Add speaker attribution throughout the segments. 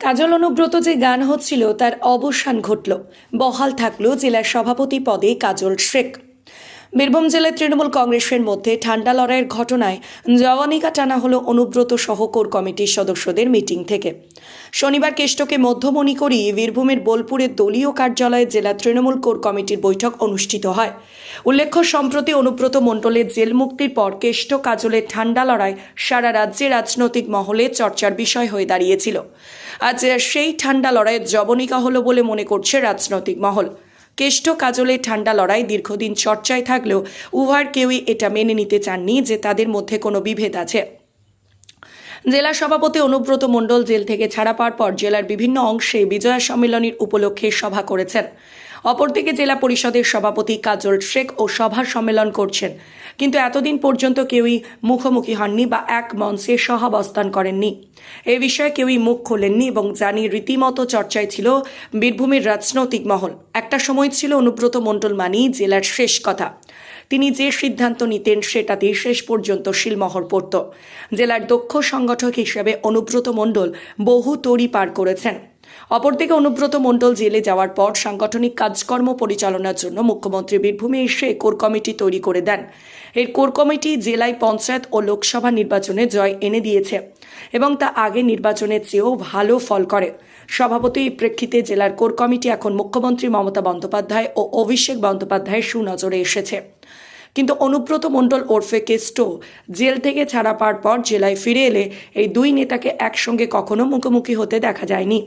Speaker 1: কাজল অনুব্রত যে গান হচ্ছিল, তার অবসান ঘটল। বহাল থাকল জেলার সভাপতি পদে কাজল শেখ। বীরভূম জেলায় তৃণমূল কংগ্রেসের মধ্যে ঠান্ডা লড়াইয়ের ঘটনায় জওয়ানিকা টানা হলো অনুব্রত সহ কোর কমিটির সদস্যদের মিটিং থেকে। শনিবার কেষ্টকে মধ্যমণি করিয়ে বীরভূমের বোলপুরের দলীয় কার্যালয়ে জেলা তৃণমূল কোর কমিটির বৈঠক অনুষ্ঠিত হয়। উল্লেখ্য, সম্প্রতি অনুব্রত মণ্ডলের জেল মুক্তির পর কেষ্ট কাজলের ঠান্ডা লড়াই সারা রাজ্যে রাজনৈতিক মহলে চর্চার বিষয় হয়ে দাঁড়িয়েছিল। আজ সেই ঠান্ডা লড়াইয়ের জবনিকা হলো বলে মনে করছে রাজনৈতিক মহল। কেষ্ট কাজলের ঠান্ডা লড়াই দীর্ঘদিন চর্চায় থাকলেও উভয়ের কেউই এটা মেনে নিতে চাননি যে তাদের মধ্যে কোনো বিভেদ আছে। জেলা সভাপতি অনুব্রত মণ্ডল জেল থেকে ছাড়া পাওয়ার পর জেলার বিভিন্ন অংশে বিজয়া সম্মেলনীর উপলক্ষে সভা করেছেন। অপরদিকে জেলা পরিষদের সভাপতি কাজল শেখ ও সভা সম্মেলন করছেন। কিন্তু এতদিন পর্যন্ত কেউই মুখোমুখি হননি বা এক মঞ্চে সহাবস্থান করেননি। এ বিষয়ে কেউই মুখ খোলেননি এবং জানি রীতিমতো চর্চায় ছিল বীরভূমের রাজনৈতিক মহল। একটা সময় ছিল অনুব্রত মণ্ডল মানেই জেলার শেষ কথা। তিনি যে সিদ্ধান্ত নিতেন সেটাতেই শেষ পর্যন্ত শিলমোহর পড়ত। জেলার দক্ষ সংগঠক হিসেবে অনুব্রত মণ্ডল বহু তরি পার করেছেন। অপরদিকে অনুব্রত মণ্ডল জেলে যাওয়ার পর সাংগঠনিক কাজকর্ম পরিচালনার জন্য মুখ্যমন্ত্রী বীরভূমে এসে কোর কমিটি তৈরি করে দেন। এর কোর কমিটি জেলায় পঞ্চায়েত ও লোকসভা নির্বাচনে জয় এনে দিয়েছে এবং তা আগে নির্বাচনের চেয়েও ভালো ফল করে। সভাপতি প্রেক্ষিতে জেলার কোর কমিটি এখন মুখ্যমন্ত্রী মমতা বন্দ্যোপাধ্যায় ও অভিষেক বন্দ্যোপাধ্যায়ের সুনজরে এসেছে। কিন্তু অনুব্রত মণ্ডল ওরফে কেস্টো জেল থেকে ছাড়া পাওয়ার পর জেলায় ফিরে এলে এই দুই নেতাকে একসঙ্গে কখনো মুখোমুখি হতে দেখা যায়নি।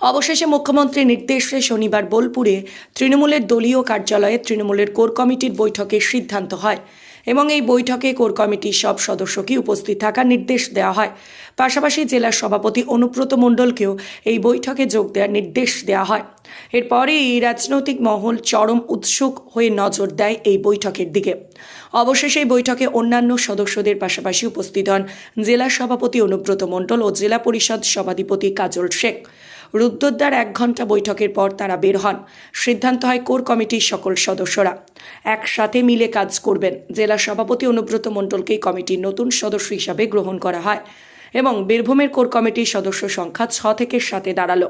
Speaker 1: অবশেষে মুখ্যমন্ত্রীর নির্দেশে শনিবার বোলপুরে তৃণমূলের দলীয় কার্যালয়ে তৃণমূলের কোর কমিটির বৈঠকের সিদ্ধান্ত হয় এবং এই বৈঠকে কোর কমিটির সব সদস্যকে উপস্থিত থাকার নির্দেশ দেওয়া হয়। পাশাপাশি জেলার সভাপতি অনুব্রত মণ্ডলকেও এই বৈঠকে যোগ দেওয়ার নির্দেশ দেওয়া হয়। এরপরেই রাজনৈতিক মহল চরম উৎসুক হয়ে নজর দেয় এই বৈঠকের দিকে। অবশেষে এই বৈঠকে অন্যান্য সদস্যদের পাশাপাশি উপস্থিত হন জেলা সভাপতি অনুব্রত মণ্ডল ও জেলা পরিষদ সভাধিপতি কাজল শেখ। রুদ্রদ্বার এক ঘণ্টা বৈঠকের পর তারা বের হন। সিদ্ধান্ত হয় কোর কমিটির সকল সদস্যরা। একসাথে মিলে কাজ করবেন। জেলা সভাপতি অনুব্রত মণ্ডলকেই কমিটির নতুন সদস্য হিসাবে গ্রহণ করা হয় এবং বীরভূমের কোর কমিটির সদস্য সংখ্যা ছ থেকে সাতে দাঁড়াল।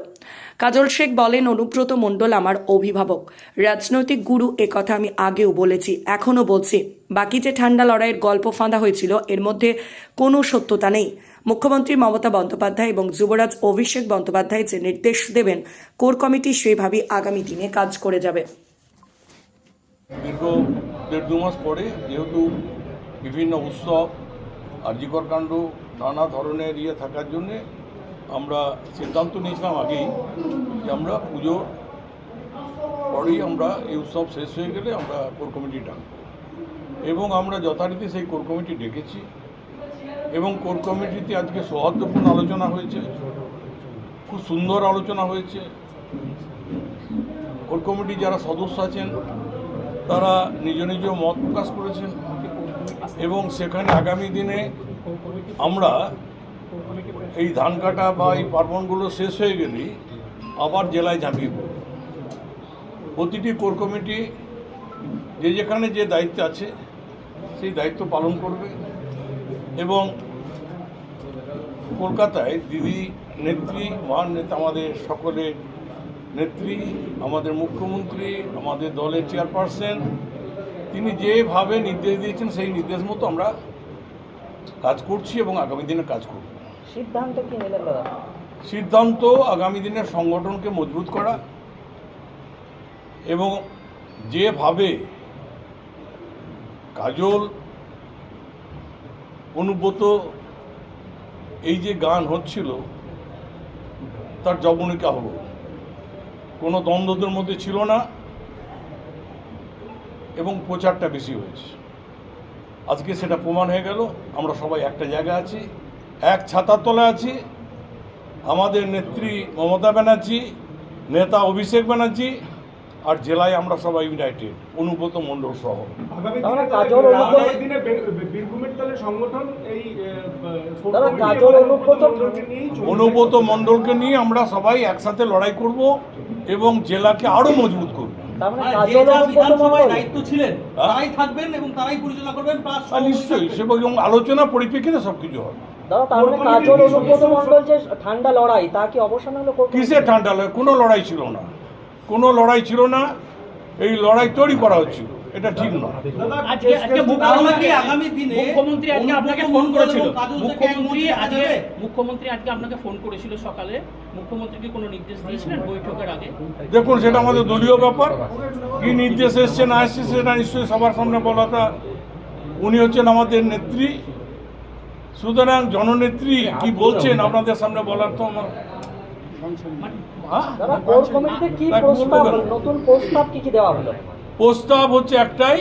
Speaker 1: কাজল শেখ বলেন, অনুব্রত মণ্ডল আমার অভিভাবক। রাজনৈতিক গুরু কথা আমি আগেও বলেছি, এখনও বলছি। বাকি যে ঠান্ডা লড়াইয়ের গল্প ফাঁদা হয়েছিল, এর মধ্যে কোনো সত্যতা নেই। মুখ্যমন্ত্রী মমতা বন্দ্যোপাধ্যায় এবং যুবরাজ অভিষেক বন্দ্যোপাধ্যায় যে নির্দেশ দেবেন, কোর কমিটি সেভাবেই আগামী দিনে কাজ করে যাবে।
Speaker 2: দীর্ঘ দেড় দু মাস পরে যেহেতু বিভিন্ন উৎসব আর্যিকর কাণ্ড, নানা ধরনের ইয়ে থাকার জন্যে আমরা সিদ্ধান্ত নিয়েছিলাম আগেই যে আমরা পুজো পরেই আমরা এই উৎসব শেষ হয়ে গেলে আমরা কোর কমিটি ডাকব। এবং আমরা যথারীতি সেই কোর কমিটি ডেকেছি। এবং কোর কমিটিতে আজকে সৌহার্দ্যপূর্ণ আলোচনা হয়েছে। খুব সুন্দর আলোচনা হয়েছে। কোর কমিটি যারা সদস্য আছেন, তারা নিজ নিজ মত প্রকাশ করেছেন এবং সেখানে আগামী দিনে আমরা এই ধান কাটা বা এই পার্বণগুলো শেষ হয়ে গেলেই আবার জেলায় ঝাঁপিয়ে পড়ব। প্রতিটি কোর কমিটি যে যেখানে যে দায়িত্ব আছে, সেই দায়িত্ব পালন করবে। এবং কলকাতায় দিদি নেত্রী মহান নেতা আমাদের সকলের নেত্রী আমাদের মুখ্যমন্ত্রী আমাদের দলের চেয়ারপারসন তিনি যেভাবে নির্দেশ দিয়েছেন সেই নির্দেশ মতো আমরা কাজ করছি এবং আগামী দিনে কাজ করব।
Speaker 3: সিদ্ধান্ত কি
Speaker 2: সিদ্ধান্ত আগামী দিনের সংগঠনকে মজবুত করা এবং যেভাবে কাজল অনুব্রত এই যে গান হচ্ছিল, তার জবনিকা হলো। কোনো দ্বন্দ্বদের মধ্যে ছিল না এবং প্রচারটা বেশি হয়েছে। আজকে সেটা প্রমাণ হয়ে গেল, আমরা সবাই একটা জায়গায় আছি, এক ছাতার তলায় আছি। আমাদের নেত্রী মমতা ব্যানার্জি, নেতা অভিষেক ব্যানার্জি আর জেলায় আমরা সবাই ইউনাইটেড অনুব্রত মণ্ডল সহ।
Speaker 3: অনুব্রত-
Speaker 4: মণ্ডলকে
Speaker 2: মণ্ডলকে নিয়ে আমরা সবাই একসাথে লড়াই করব এবং জেলাকে আরও মজবুত করব।
Speaker 3: তার মানে
Speaker 2: হ্যাঁ?
Speaker 5: তারাই থাকবেন এবং তারাই পরিচালনা করবেন প্লাস
Speaker 2: আর নিশ্চয়ই এবং আলোচনা পরিপ্রেক্ষিতে সব কিছু হবে।
Speaker 3: দাদা তার মানে ঠান্ডা লড়াই তা কি অবসান হলো
Speaker 2: ঠান্ডা লড়াই? কোনো লড়াই ছিল না। কোনো লড়াই ছিল না এই লড়াই তৈরি করা হচ্ছিল এটা ঠিক নয়।
Speaker 4: দাদা
Speaker 5: আজকে আজকে মুখ্যমন্ত্রী আগামী দিনে মুখ্যমন্ত্রী আজকে আপনাকে ফোন করেছিল। মুখ্যমন্ত্রী আজকে মুখ্যমন্ত্রী আজকে আপনাকে ফোন করেছিল সকালে। মুখ্যমন্ত্রী কোনো নির্দেশ দিয়েছিলেন বৈঠকের আগে?
Speaker 2: দেখুন সেটা আমাদের দলীয় ব্যাপার। কি নির্দেশ এসছে না এসছে সেটা নিশ্চয়ই সবার সামনে বলাটা উনি হচ্ছেন আমাদের নেত্রী। সুতরাং জননেত্রী কি বলছেন আপনাদের সামনে বলার তো আমার হ্যাঁ?
Speaker 3: দাদা কোর কমিটিতে কি প্রস্তাব নতুন প্রস্তাব কি কি দেওয়া হলো?
Speaker 2: প্রস্তাব হচ্ছে একটাই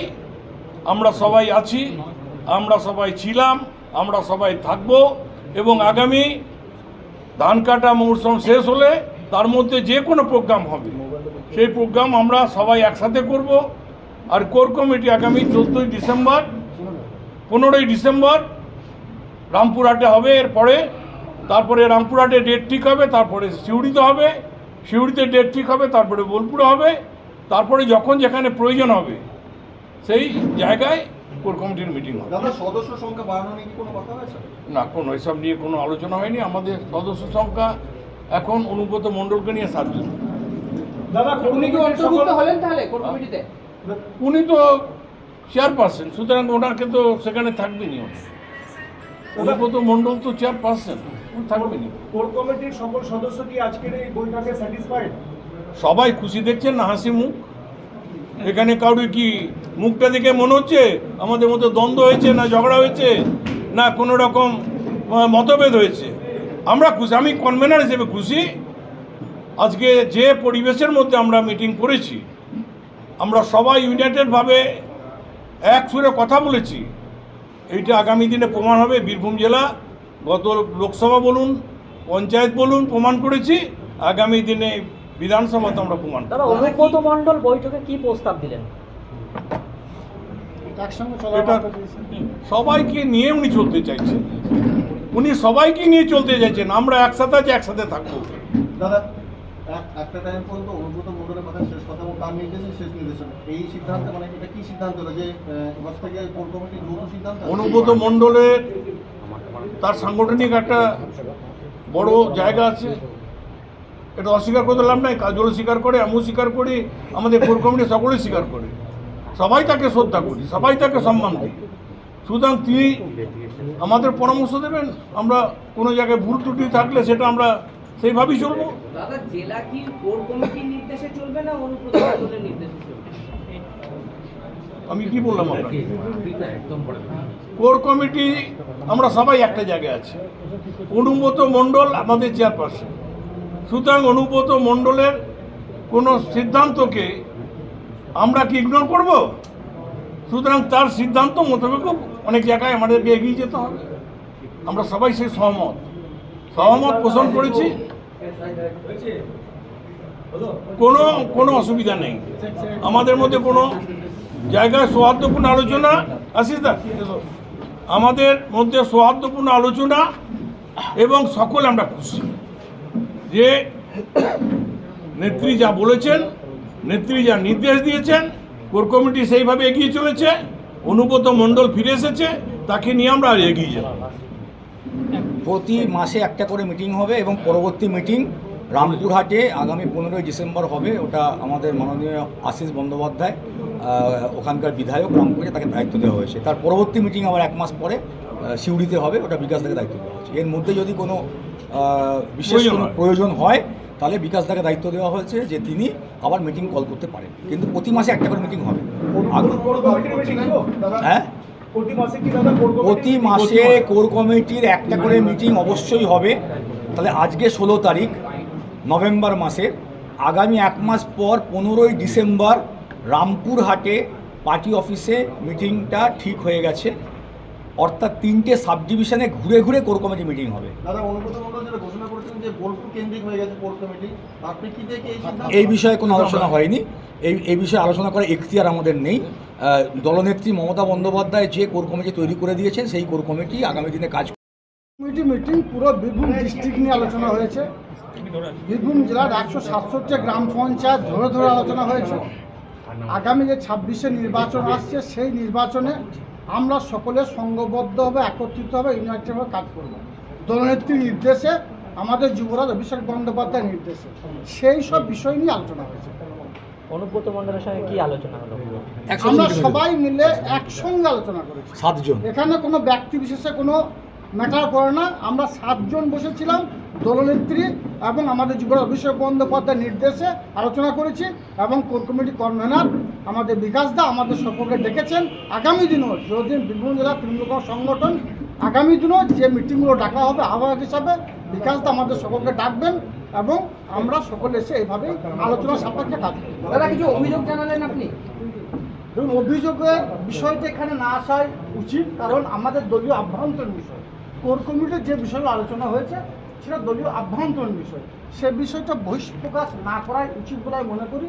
Speaker 2: আমরা সবাই আছি আমরা সবাই ছিলাম আমরা সবাই থাকব এবং আগামী ধান কাটা মৌসুম শেষ হলে তার মধ্যে যে কোনো প্রোগ্রাম হবে। সেই প্রোগ্রাম আমরা সবাই একসাথে করব। আর কোর কমিটি আগামী চোদ্দোই ডিসেম্বর পনেরোই ডিসেম্বর রামপুরহাটে হবে এরপরে তারপরে রামপুরহাটে ডেট ঠিক হবে তারপরে সিউড়িতে হবে। সিউড়িতে ডেট ঠিক হবে তারপরে বোলপুরে হবে তারপরে যখন যেখানে প্রয়োজন হবে সেই জায়গায় কোর কমিটির মিটিং হবে।
Speaker 6: দাদা সদস্য সংখ্যা বাড়ানো নিয়ে কোনো কথা হয়েছে
Speaker 2: না কোনো এসব নিয়ে কোনো আলোচনা হয়নি। আমাদের সদস্য সংখ্যা এখন অনুব্রত মণ্ডলকে নিয়ে সাতজন।
Speaker 4: দাদা উনি কি অন্তর্ভুক্ত হলেন
Speaker 5: তাহলে কোর কমিটিতে?
Speaker 2: উনি তো চেয়ারপারসন সুতরাং ওনাকে তো সেখানে থাকবেনি। অনুব্রত মণ্ডল তো চেয়ারপারসন থাকবেনি
Speaker 4: কোর কমিটির সকল সদস্য কি আজকের এই বৈঠকে স্যাটিসফাইড
Speaker 2: সবাই খুশি দেখছেন না হাসি মুখ? এখানে কাউরি কি মুখটা দেখে মনে হচ্ছে? আমাদের মধ্যে দ্বন্দ্ব হয়েছে না ঝগড়া হয়েছে? না কোনো রকম মতভেদ হয়েছে? আমরা খুশি আমি কনভেনার হিসেবে খুশি। আজকে যে পরিবেশের মধ্যে আমরা মিটিং করেছি আমরা সবাই ইউনাইটেডভাবে এক সুরে কথা বলেছি। এইটা আগামী দিনে প্রমাণ হবে। বীরভূম জেলা গত লোকসভা বলুন পঞ্চায়েত বলুন প্রমাণ করেছি। আগামী দিনে বিধানসভাতে আমরা প্রমাণ।
Speaker 3: দাদা অনুব্রত মণ্ডল বৈঠকে কি প্রস্তাব দিলেন?
Speaker 2: সবাইকে নিয়ে উনি চলতে চাইছেন। উনি সবাইকে নিয়ে চলতে চাইছেন। আমরা একসাথে আছি একসাথে থাকব।
Speaker 6: দাদা একটা টাইম পর্যন্ত অনুব্রত মন্ডলের কথা শেষ কথা এবং তার নির্দেশে শেষ নির্দেশন। এই সিদ্ধান্ত মানে এটা কি সিদ্ধান্ত হলো যে এবার থেকে কোর কমিটির যৌথ সিদ্ধান্ত?
Speaker 2: অনুব্রত মণ্ডলের তার সাংগঠনিক একটা বড় জায়গা আছে। এটা অস্বীকার করতে লাভ নাই, কাজল স্বীকার করে, আমিও স্বীকার করি, আমাদের কোর কমিটি সকলেই স্বীকার করে। সবাই তাকে শ্রদ্ধা করি, সবাই তাকে সম্মান দিই সুতরাং তিনি আমাদের পরামর্শ দেবেন, আমরা কোনো জায়গায় ভুল ত্রুটি থাকলে সেটা আমরা সেইভাবেই চলবো।
Speaker 5: দাদা জেলা কি কোর কমিটির নির্দেশে চলবে না মণ্ডলের নির্দেশে চলবে?
Speaker 2: আমি কি বললাম আপনাকে? কোর কমিটি আমরা সবাই একটা জায়গায় আছি। অনুব্রত মণ্ডল আমাদের চেয়ারপারসন। সুতরাং অনুব্রত মণ্ডলের কোনো সিদ্ধান্তকে আমরা কি ইগনোর করব? সুতরাং তার সিদ্ধান্ত মোতাবেক অনেক জায়গায় আমাদেরকে এগিয়ে যেতে হবে। আমরা সবাই সেই সহমত। সহমত পোষণ করেছি। কোনো কোনো অসুবিধা নেই। আমাদের মধ্যে কোনো জায়গায় সৌহার্দ্যপূর্ণ আলোচনা আসিস দা, আমাদের মধ্যে সৌহার্দ্যপূর্ণ আলোচনা এবং সকল আমরা খুশি। যে নেত্রী যা বলেছেন, নেত্রী যা নির্দেশ দিয়েছেন, কোর কমিটি সেইভাবে এগিয়ে চলেছে, অনুব্রত মণ্ডল ফিরে এসেছে, তাকে নিয়ে আমরা এগিয়ে যাব।
Speaker 7: প্রতি মাসে একটা করে মিটিং হবে এবং পরবর্তী মিটিং রামপুরহাটে আগামী পনেরোই ডিসেম্বর হবে। ওটা আমাদের মাননীয় আশিস বন্দ্যোপাধ্যায় ওখানকার বিধায়ক রামপুরে তাকে দায়িত্ব দেওয়া হয়েছে। তার পরবর্তী মিটিং আবার এক মাস পরে সিউড়িতে হবে ওটা বিকাশ দাকে দায়িত্ব দেওয়া হয়েছে। এর মধ্যে যদি কোনো বিশেষ
Speaker 2: প্রয়োজন
Speaker 7: কোনো
Speaker 2: হয়।
Speaker 7: প্রয়োজন হয় তাহলে বিকাশ দাকে দায়িত্ব দেওয়া হয়েছে যে তিনি আবার মিটিং কল করতে পারেন। কিন্তু প্রতি মাসে একটা করে মিটিং হবে। হ্যাঁ?
Speaker 4: প্রতি মাসে কোর
Speaker 7: প্রতি
Speaker 4: কমিটি
Speaker 7: মাসে কোর কমিটির একটা করে মিটিং অবশ্যই হবে। তাহলে আজকে ষোলো তারিখ নভেম্বর মাসে। আগামী এক মাস পর পনেরোই ডিসেম্বর রামপুরহাটে পার্টি অফিসে মিটিংটা ঠিক হয়ে গেছে। অর্থাৎ তিনটে সাব ডিভিশনে ঘুরে ঘুরে কোর কমিটি মিটিং হবে।
Speaker 6: দাদা অনুব্রত মন্ডল যেটা ঘোষণা করেছেন যে বোলপুর কেন্দ্রিক হয়ে গেছে কোর কমিটি আপনি কি দেখে এই সিদ্ধান্ত
Speaker 7: এই বিষয়ে কোনো আলোচনা হয়নি। এই এই বিষয়ে আলোচনা করার এখতিয়ার আমাদের নেই। দলনেত্রী মমতা বন্দ্যোপাধ্যায় যে কোর কমিটি তৈরি করে দিয়েছেন সেই কোর কমিটি আগামী দিনে কাজ
Speaker 8: কমিটি মিটিং পুরো বীরভূম ডিস্ট্রিক্ট নিয়ে আলোচনা হয়েছে। বীরভূম জেলার একশো সাতষট্টি গ্রাম পঞ্চায়েত ধরে ধরে আলোচনা হয়েছে। আগামী যে ছাব্বিশে নির্বাচন আসছে সেই নির্বাচনে আমরা সকলে সঙ্গবদ্ধভাবে হবে একত্রিত হবে ইউনাইটেড হবে কাজ করব। দলনেত্রীর নির্দেশে আমাদের যুবরাজ অভিষেক বন্দ্যোপাধ্যায় নির্দেশে। সেই সব বিষয় নিয়ে আলোচনা হয়েছে।
Speaker 3: অনুব্রত মণ্ডলের সঙ্গে কি আলোচনা হলো?
Speaker 8: আমরা সবাই মিলে একসঙ্গে আলোচনা করেছি।
Speaker 7: সাতজন।
Speaker 8: এখানে কোনো ব্যক্তি বিশেষে কোনো ম্যাটার করে না আমরা সাতজন বসেছিলাম দলনেত্রী এবং আমাদের যুবরাজ অভিষেক বন্দ্যোপাধ্যায়ের নির্দেশে আলোচনা করেছি এবং কোর কমিটি কনভেনার আমাদের বিকাশ দা আমাদের সকলকে ডেকেছেন। আগামী দিনও যদি বীরভূম জেলা তৃণমূল সংগঠন আগামী দিনও যে মিটিংগুলো ডাকা হবে আহ্বায়ক হিসাবে বিকাশ দা আমাদের সকলকে ডাকবেন এবং আমরা সকলে এসে এইভাবেই আলোচনা সাপেক্ষে করব।
Speaker 3: দাদা কিছু অভিযোগ জানালেন আপনি?
Speaker 8: ধরুন অভিযোগের বিষয়টা এখানে না আসাই উচিত কারণ আমাদের দলীয় আভ্যন্তরীণ বিষয়। কোর কমিটির যে বিষয়গুলো আলোচনা হয়েছে, সেটা দলীয় আভ্যন্তরীণ বিষয়। সে বিষয়টা বহিষ্প্রকাশ না করাই উচিত বলে মনে করি।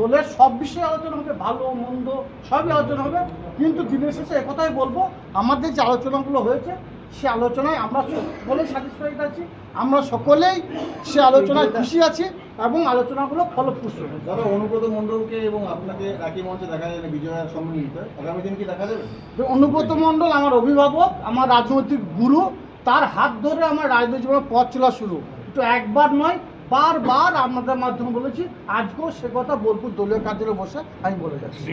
Speaker 8: দলের সব বিষয়ে আলোচনা হবে, ভালো, মন্দ, সবই আলোচনা হবে। কিন্তু দিনের শেষে একথাই বলব, আমাদের যে আলোচনাগুলো হয়েছে, সে আলোচনায় আমরা সকলেই স্যাটিসফাইড আছি। আমরা সকলেই সে আলোচনায় খুশি আছি। এবং আলোচনাগুলো ফলপ্রসূ
Speaker 6: দাদা অনুব্রত মন্ডলকে এবং আপনাকে একই মঞ্চে দেখা যাবে না বিজয়া সম্মিলিত। আগামী দিন কি দেখা যাবে?
Speaker 8: যে অনুব্রত মণ্ডল আমার অভিভাবক আমার রাজনৈতিক গুরু তার হাত ধরে আমার রাজনৈতিক জীবনের পথ চলা শুরু। তো একবার নয় বারবার আপনাদের মাধ্যমে বলেছি আজকেও সে কথা বোলপুর দলীয় কার্যালয়ে বসে আমি বলে যাচ্ছি।